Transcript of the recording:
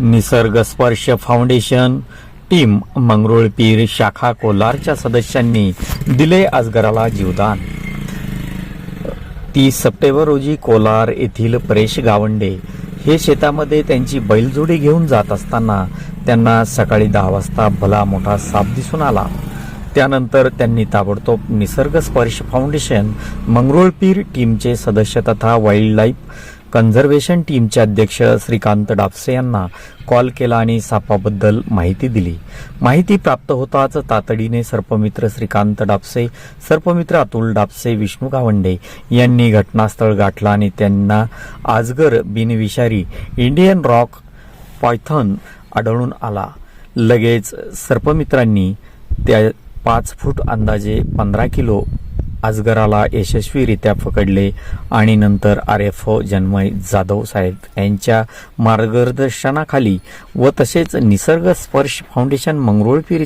निसर्ग स्पर्श foundation team Mangrulpir शाखा कोलारच्या सदस्यांनी दिले अजगराला जीवदान. तीस सप्टेंबर रोजी कोलार येथील परेश गावंडे हे शेतामध्ये त्यांची बैलजोडी घेऊन जात असताना त्यांना सकाळी दहा वाजता भला मोठा साप दिसून आला. त्यानंतर त्यांनी ताबडतोब निसर्ग स्पर्श फाउंडेशन मंगरुळपीर टीमचे सदस्य तथा वाईल्ड लाईफ कन्झर्वेशन टीमचे अध्यक्ष श्रीकांत डापसे यांना कॉल केला आणि सापाबद्दल माहिती दिली. माहिती प्राप्त होताच तातडीने सर्पमित्र श्रीकांत डापसे सर्पमित्र अतुल डापसे विष्णू गावंडे यांनी घटनास्थळ गाठला आणि त्यांना आजगर बिनविषारी इंडियन रॉक पॉयथन आढळून आला. लगेच सर्पमित्रांनी त्या पाच फूट अंदाजे पंधरा किलो अजगराला यशस्वीरित्या पकडले आणि नंतर R F O Janmay Jadhav साहेब यांच्या मार्गदर्शनाखाली व तसेच निसर्ग स्पर्श फाउंडेशन मंगरुळपीर